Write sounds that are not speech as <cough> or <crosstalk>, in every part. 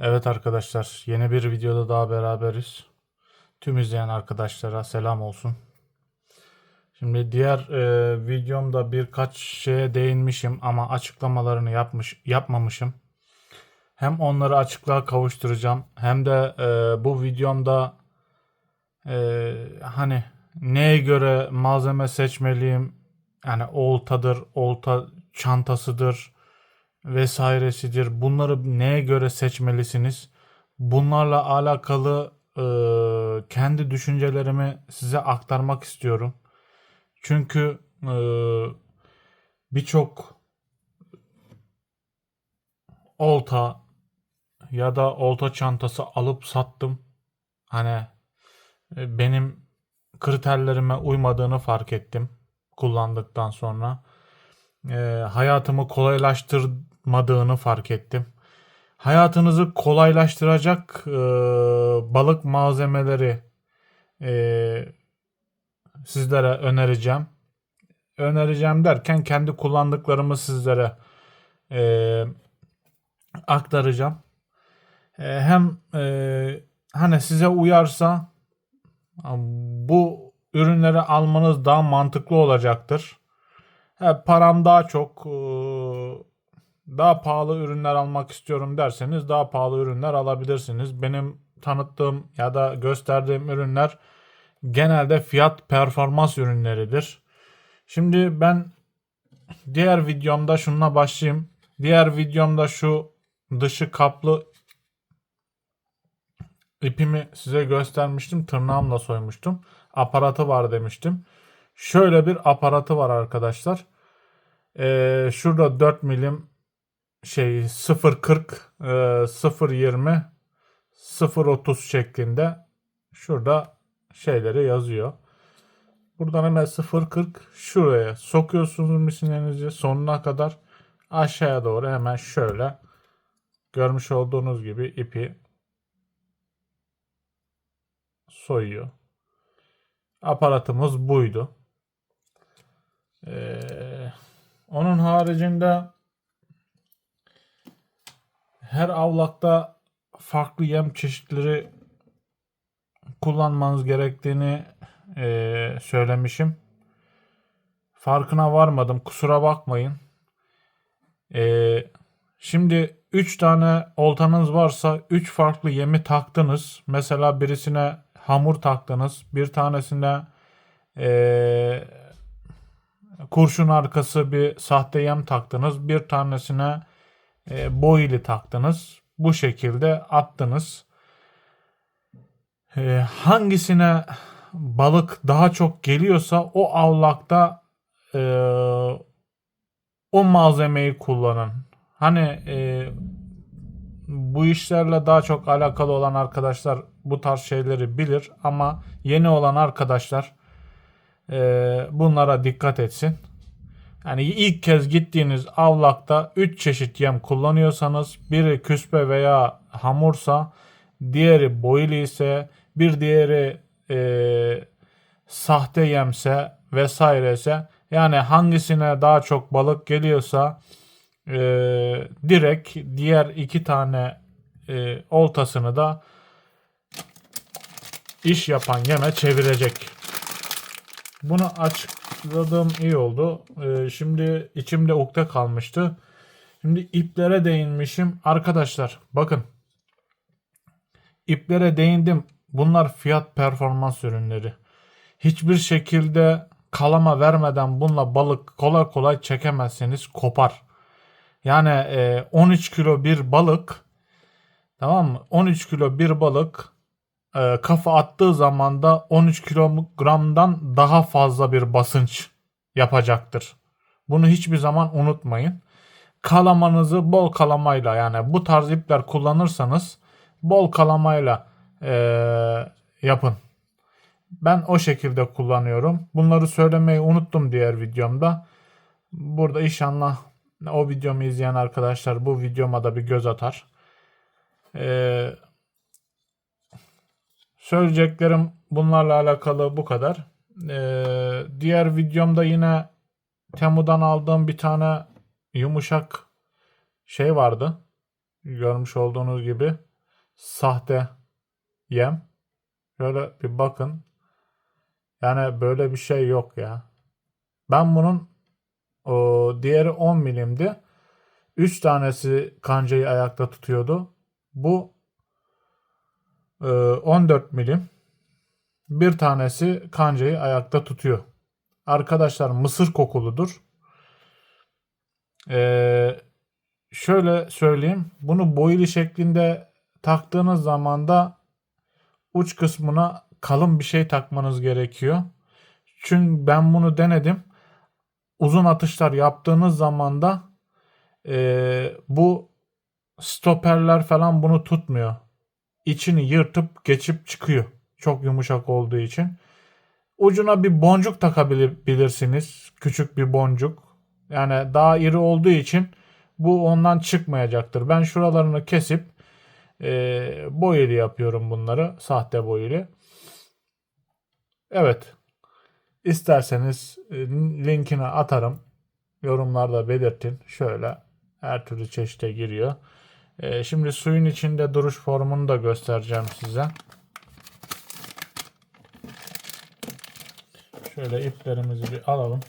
Evet arkadaşlar, yeni bir videoda daha beraberiz. Tüm izleyen arkadaşlara selam olsun. Şimdi diğer e, videomda birkaç şeye değinmişim ama açıklamalarını yapmış yapmamışım. Hem onları açıklığa kavuşturacağım hem de e, bu videomda e, hani neye göre malzeme seçmeliyim? Yani oltadır, olta çantasıdır, vesairesidir. Bunları neye göre seçmelisiniz? Bunlarla alakalı e, kendi düşüncelerimi size aktarmak istiyorum. Çünkü e, birçok olta ya da olta çantası alıp sattım. Hani e, benim kriterlerime uymadığını fark ettim kullandıktan sonra. E, hayatımı kolaylaştırmadığını fark ettim. Hayatınızı kolaylaştıracak e, balık malzemeleri e, sizlere önereceğim. Önereceğim derken kendi kullandıklarımı sizlere e, aktaracağım. E, hem e, hani size uyarsa bu ürünleri almanız daha mantıklı olacaktır. He, param daha çok e, daha pahalı ürünler almak istiyorum derseniz daha pahalı ürünler alabilirsiniz. Benim tanıttığım ya da gösterdiğim ürünler genelde fiyat performans ürünleridir. Şimdi ben diğer videomda şununla başlayayım. Diğer videomda şu dışı kaplı ipimi size göstermiştim. Tırnağımla soymuştum. Aparatı var demiştim. Şöyle bir aparatı var arkadaşlar. Ee, şurada 4 milim şey 0.40 e, 0.20 0.30 şeklinde şurada şeyleri yazıyor. Buradan hemen 0.40 şuraya sokuyorsunuz misinlerinizi sonuna kadar aşağıya doğru hemen şöyle görmüş olduğunuz gibi ipi soyuyor. Aparatımız buydu. Ee, onun haricinde her avlakta farklı yem çeşitleri kullanmanız gerektiğini e, söylemişim. Farkına varmadım. Kusura bakmayın. E, şimdi 3 tane oltanız varsa 3 farklı yemi taktınız. Mesela birisine hamur taktınız. Bir tanesine e, kurşun arkası bir sahte yem taktınız. Bir tanesine e, boili taktınız. Bu şekilde attınız. E, hangisine balık daha çok geliyorsa o avlakta e, o malzemeyi kullanın. Hani e, bu işlerle daha çok alakalı olan arkadaşlar bu tarz şeyleri bilir ama yeni olan arkadaşlar bunlara dikkat etsin. Yani ilk kez gittiğiniz avlakta 3 çeşit yem kullanıyorsanız biri küspe veya hamursa diğeri boyli ise bir diğeri e, sahte yemse vesairese yani hangisine daha çok balık geliyorsa e, direkt diğer iki tane e, oltasını da iş yapan yeme çevirecek. Bunu açıkladığım iyi oldu. Ee, şimdi içimde ukde kalmıştı. Şimdi iplere değinmişim. Arkadaşlar bakın. İplere değindim. Bunlar fiyat performans ürünleri. Hiçbir şekilde kalama vermeden bununla balık kolay kolay çekemezseniz kopar. Yani e, 13 kilo bir balık tamam mı? 13 kilo bir balık e, kafa attığı zaman da 13 kilogramdan daha fazla bir basınç yapacaktır. Bunu hiçbir zaman unutmayın. Kalamanızı bol kalamayla yani bu tarz ipler kullanırsanız bol kalamayla e, yapın. Ben o şekilde kullanıyorum. Bunları söylemeyi unuttum diğer videomda. Burada inşallah o videomu izleyen arkadaşlar bu videoma da bir göz atar. Ee, söyleyeceklerim bunlarla alakalı bu kadar. Ee, diğer videomda yine Temu'dan aldığım bir tane yumuşak şey vardı. Görmüş olduğunuz gibi. sahte yem. Şöyle bir bakın. Yani böyle bir şey yok ya. Ben bunun o, diğeri 10 milimdi. 3 tanesi kancayı ayakta tutuyordu. Bu 14 milim. Bir tanesi kancayı ayakta tutuyor. Arkadaşlar mısır kokuludur. Ee, şöyle söyleyeyim. Bunu boylu şeklinde taktığınız zaman da uç kısmına kalın bir şey takmanız gerekiyor. Çünkü ben bunu denedim. Uzun atışlar yaptığınız zaman da ee, bu stoperler falan bunu tutmuyor. İçini yırtıp geçip çıkıyor. Çok yumuşak olduğu için. Ucuna bir boncuk takabilirsiniz. Küçük bir boncuk. Yani daha iri olduğu için bu ondan çıkmayacaktır. Ben şuralarını kesip e, boyeli yapıyorum bunları. Sahte boyeli. Evet. İsterseniz e, linkini atarım. Yorumlarda belirtin. Şöyle her türlü çeşite giriyor. E, şimdi suyun içinde duruş formunu da göstereceğim size. Şöyle iplerimizi bir alalım.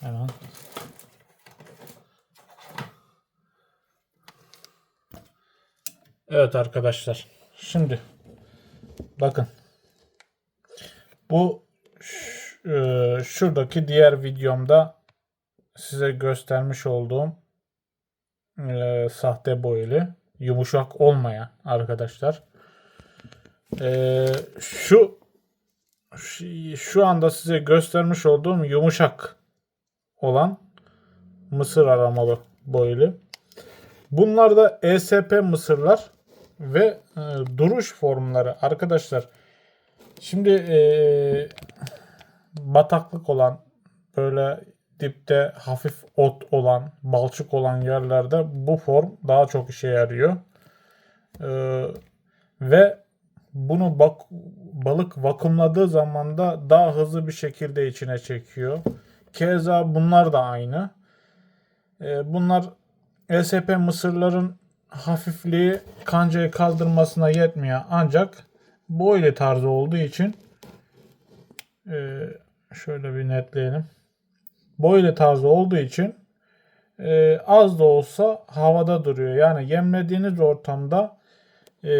Hemen. Evet arkadaşlar. Şimdi bakın. Bu e, şuradaki diğer videomda size göstermiş olduğum e, sahte boyeli yumuşak olmayan arkadaşlar. E, şu- şu anda size göstermiş olduğum yumuşak olan mısır aramalı boylu. Bunlar da ESP mısırlar ve e, duruş formları arkadaşlar. Şimdi e, bataklık olan böyle dipte hafif ot olan, balçık olan yerlerde bu form daha çok işe yarıyor. E, ve bunu bak, balık vakumladığı zaman da daha hızlı bir şekilde içine çekiyor. Keza bunlar da aynı. Ee, bunlar ESP mısırların hafifliği kancayı kaldırmasına yetmiyor. Ancak boylu tarzı olduğu için e, şöyle bir netleyelim. Boylu tarzı olduğu için e, az da olsa havada duruyor. Yani yemlediğiniz ortamda e,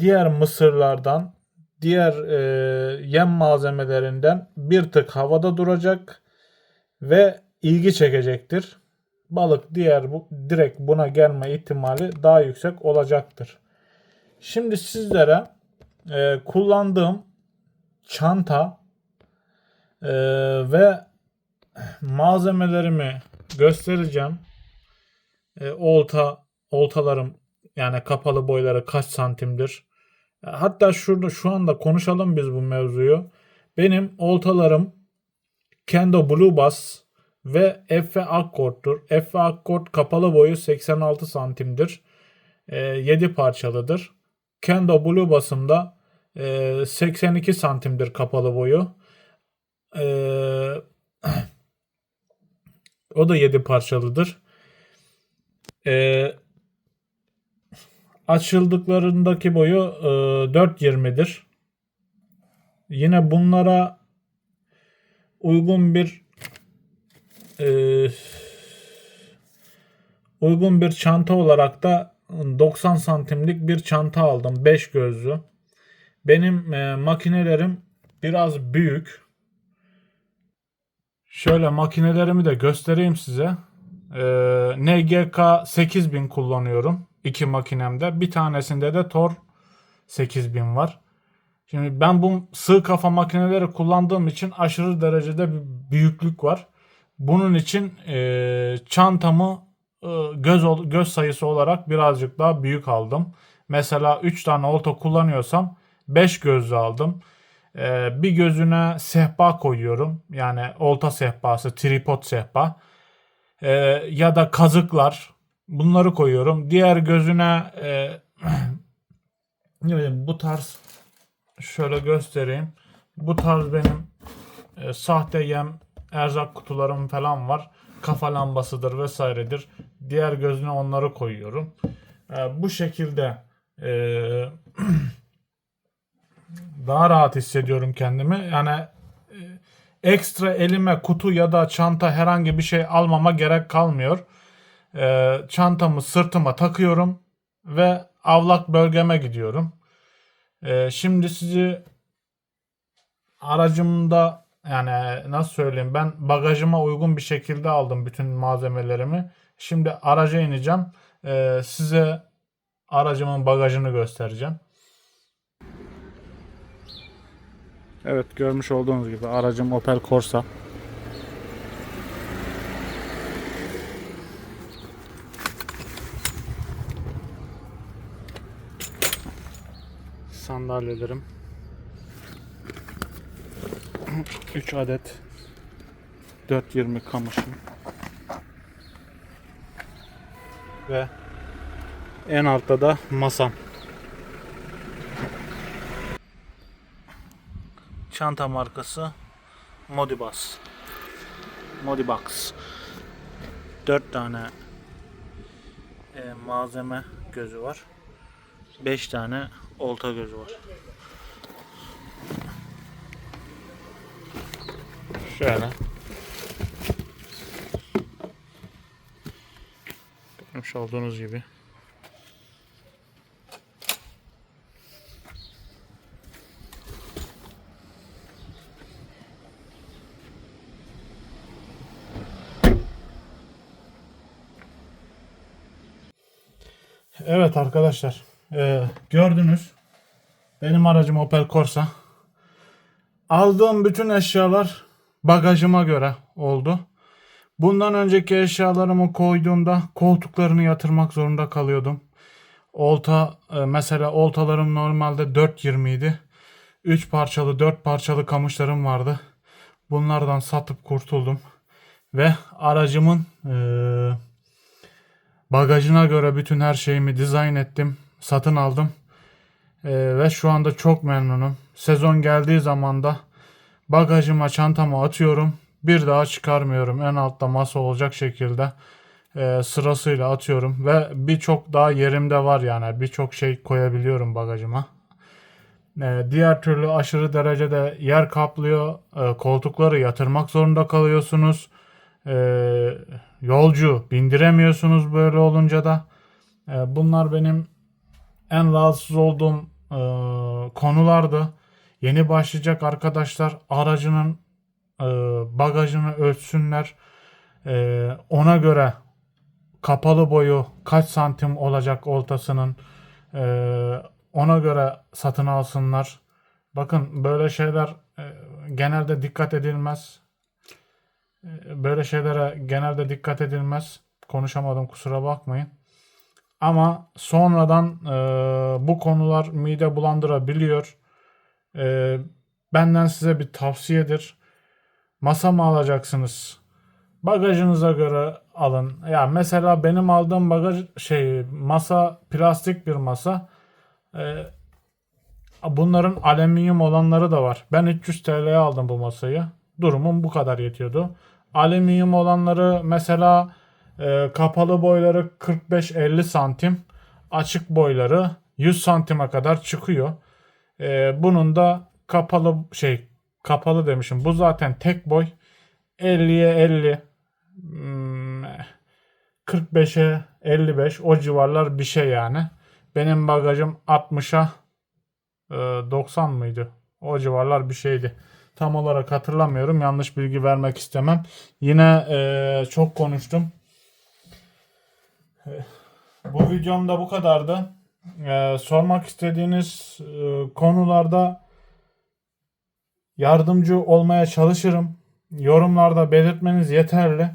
diğer mısırlardan, diğer e, yem malzemelerinden bir tık havada duracak ve ilgi çekecektir. Balık diğer bu direkt buna gelme ihtimali daha yüksek olacaktır. Şimdi sizlere e, kullandığım çanta e, ve malzemelerimi göstereceğim. E, olta oltalarım yani kapalı boyları kaç santimdir? E, Hatta şurada şu anda konuşalım biz bu mevzuyu. Benim oltalarım Kendo Blue Bass ve Efe Akkord'tur. Efe Akkord kapalı boyu 86 santimdir. E, 7 parçalıdır. Kendo Blue Bass'ım da e, 82 santimdir kapalı boyu. E, <clears throat> o da 7 parçalıdır. E, açıldıklarındaki boyu e, 4.20'dir. Yine bunlara uygun bir e, uygun bir çanta olarak da 90 santimlik bir çanta aldım. 5 gözlü. Benim e, makinelerim biraz büyük. Şöyle makinelerimi de göstereyim size. E, NGK 8000 kullanıyorum. iki makinemde. Bir tanesinde de Tor 8000 var. Şimdi ben bu sığ kafa makineleri kullandığım için aşırı derecede bir büyüklük var. Bunun için e, çantamı e, göz göz sayısı olarak birazcık daha büyük aldım. Mesela 3 tane olta kullanıyorsam 5 gözlü aldım. E, bir gözüne sehpa koyuyorum. Yani olta sehpası, tripod sehpa. E, ya da kazıklar. Bunları koyuyorum. Diğer gözüne e, <clears throat> ne bileyim bu tarz şöyle göstereyim. Bu tarz benim e, sahte yem erzak kutularım falan var. Kafa lambasıdır vesairedir. Diğer gözüne onları koyuyorum. E, bu şekilde e, <clears throat> daha rahat hissediyorum kendimi. Yani e, ekstra elime kutu ya da çanta herhangi bir şey almama gerek kalmıyor. E, çantamı sırtıma takıyorum ve avlak bölgeme gidiyorum. E, şimdi sizi aracımda yani nasıl söyleyeyim ben bagajıma uygun bir şekilde aldım bütün malzemelerimi. Şimdi araca ineceğim. Size aracımın bagajını göstereceğim. Evet görmüş olduğunuz gibi aracım Opel Corsa. Sandalyelerim 3 adet 420 kamışım ve en altta da masam. Çanta markası Modibus. Modibox. 4 tane e, malzeme gözü var. 5 tane olta gözü var. Şöyle. Görmüş olduğunuz gibi. Evet arkadaşlar. e, gördünüz. Benim aracım Opel Corsa. Aldığım bütün eşyalar bagajıma göre oldu. Bundan önceki eşyalarımı koyduğumda koltuklarını yatırmak zorunda kalıyordum. Olta e, mesela oltalarım normalde 4.20 idi. 3 parçalı 4 parçalı kamışlarım vardı. Bunlardan satıp kurtuldum. Ve aracımın e, bagajına göre bütün her şeyimi dizayn ettim. Satın aldım. E, ve şu anda çok memnunum. Sezon geldiği zaman da bagajıma çantamı atıyorum. Bir daha çıkarmıyorum. En altta masa olacak şekilde e, sırasıyla atıyorum. Ve birçok daha yerimde var yani. Birçok şey koyabiliyorum bagajıma. E, diğer türlü aşırı derecede yer kaplıyor. E, koltukları yatırmak zorunda kalıyorsunuz. E, yolcu bindiremiyorsunuz böyle olunca da. E, bunlar benim en rahatsız olduğum e, konulardı. Yeni başlayacak arkadaşlar aracının e, bagajını ölçsünler. E, ona göre kapalı boyu kaç santim olacak oltasının e, ona göre satın alsınlar. Bakın böyle şeyler e, genelde dikkat edilmez. E, böyle şeylere genelde dikkat edilmez. Konuşamadım kusura bakmayın. Ama sonradan e, bu konular mide bulandırabiliyor. E, benden size bir tavsiyedir. Masa mı alacaksınız? Bagajınıza göre alın. Ya mesela benim aldığım bagaj şey masa plastik bir masa. E, bunların alüminyum olanları da var. Ben 300 TL'ye aldım bu masayı. Durumum bu kadar yetiyordu. Alüminyum olanları mesela e, kapalı boyları 45-50 santim. Açık boyları 100 santime kadar çıkıyor. E, bunun da kapalı şey kapalı demişim. Bu zaten tek boy. 50'ye 50 hmm, 45'e 55 o civarlar bir şey yani. Benim bagajım 60'a e, 90 mıydı? O civarlar bir şeydi. Tam olarak hatırlamıyorum. Yanlış bilgi vermek istemem. Yine e, çok konuştum. E, Bu videom da bu kadardı. E, sormak istediğiniz e, konularda yardımcı olmaya çalışırım. Yorumlarda belirtmeniz yeterli.